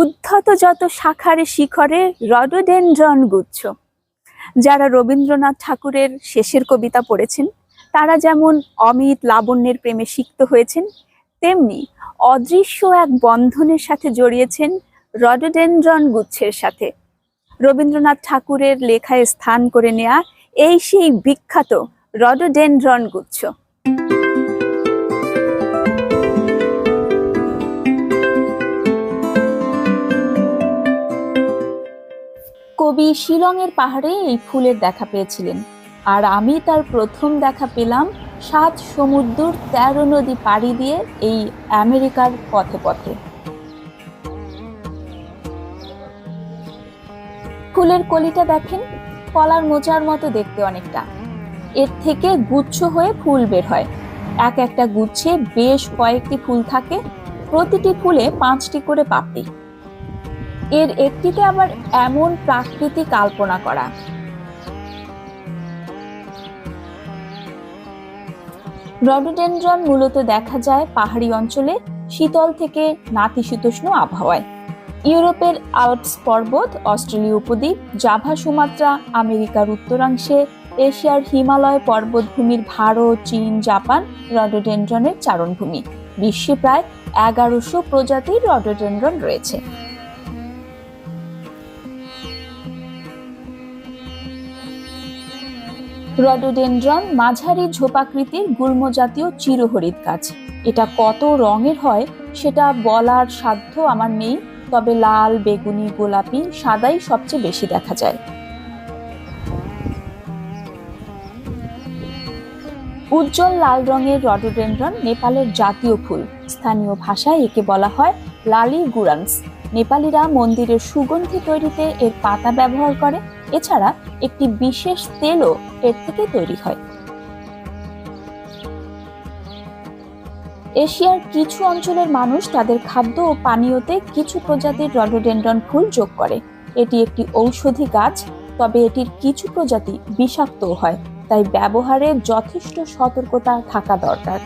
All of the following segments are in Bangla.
উদ্ধত যত শাখারে শিখরে রডোডেনড্রন গুচ্ছ। যারা রবীন্দ্রনাথ ঠাকুরের শেষের কবিতা পড়েছেন, তারা যেমন অমিত লাবণ্যের প্রেমে সিক্ত হয়েছেন, তেমনি অদৃশ্য এক বন্ধনের সাথে জড়িয়েছেন রডোডেনড্রন গুচ্ছের সাথে। রবীন্দ্রনাথ ঠাকুরের লেখায় স্থান করে নেয়া এই সেই বিখ্যাত রডোডেনড্রন গুচ্ছ। কবি শিলংয়ের পাহাড়ে এই ফুলের দেখা পেয়েছিলেন। আর আমি তার প্রথম দেখা পেলাম সাত সমুদ্র তেরো নদী পাড়ি দিয়ে এই আমেরিকার পথে পথে। ফুলের কলিটা দেখেন, কলার মোচার মতো দেখতে অনেকটা। এর থেকে গুচ্ছ হয়ে ফুল বের হয়। এক একটা গুচ্ছে বেশ কয়েকটি ফুল থাকে, প্রতিটি ফুলে পাঁচটি করে পাপড়ি। এর একটিতে আবার এমন প্রাকৃতিক কল্পনা করা। রডোডেনড্রন মূলত দেখা যায় পাহাড়ি অঞ্চলে, শীতল থেকে নাতিশীতোষ্ণ আবহাওয়ায়। ইউরোপের আল্পস পর্বত, অস্ট্রেলীয় উপদ্বীপ, জাভা, সুমাত্রা, আমেরিকার উত্তরাংশে, এশিয়ার হিমালয় পর্বতভূমির ভারত, চীন, জাপান রডোডেন্ড্রনের চারণভূমি। বিশ্বে প্রায় এগারোশো প্রজাতির রডোডেনড্রন রয়েছে। রডোডেনড্রন মাঝারি ঝোপাকৃতির গুল্ম জাতীয় চিরহরিৎ গাছ। এটা কত রঙের হয় সেটা বলার সাধ্য আমার নেই, তবে লাল, বেগুনি, গোলাপি সাদাই সবচেয়ে বেশি দেখা যায়। উজ্জ্বল লাল রঙের রডোডেন্ড্রন নেপালের জাতীয় ফুল। স্থানীয় ভাষায় একে বলা হয় লালি গুরান্স নেপালিরা মন্দিরের সুগন্ধি তৈরিতে এর পাতা ব্যবহার করে। এছাড়া একটি বিশেষ তেলও এর থেকে তৈরি হয়। এশিয়ার কিছু অঞ্চলের মানুষ তাদের খাদ্য ও পানীয়তে কিছু প্রজাতির রডোডেনড্রন ফুল যোগ করে। এটি একটি ঔষধি গাছ, তবে এটির কিছু প্রজাতি বিষাক্তও হয়, তাই ব্যবহারে যথেষ্ট সতর্কতা থাকা দরকার।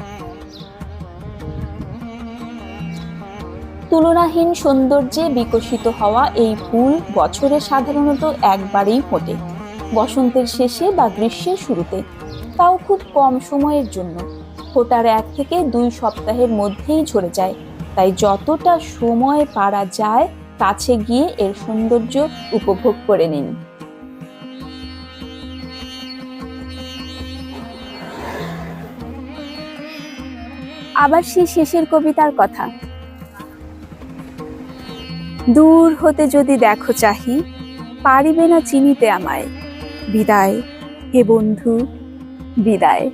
তুলনাহীন সৌন্দর্যে বিকশিত হওয়া এই ফুল বছরে সাধারণত একবারেই ফোটে। বসন্তের শেষে বা গ্রীষ্মের শুরুতে। তাও খুব কম সময়ের জন্য। ফোটার এক থেকে দুই সপ্তাহের মধ্যেই ঝরে যায়। তাই যতটা সময় পারা যায়, কাছে গিয়ে এর সৌন্দর্য উপভোগ করে নিন। আবার সেই শেষের কবিতার কথা। দূর হতে যদি দেখো চাহি পারিবে না চিনিতে আমায়। বিদায় হে বন্ধু বিদায়।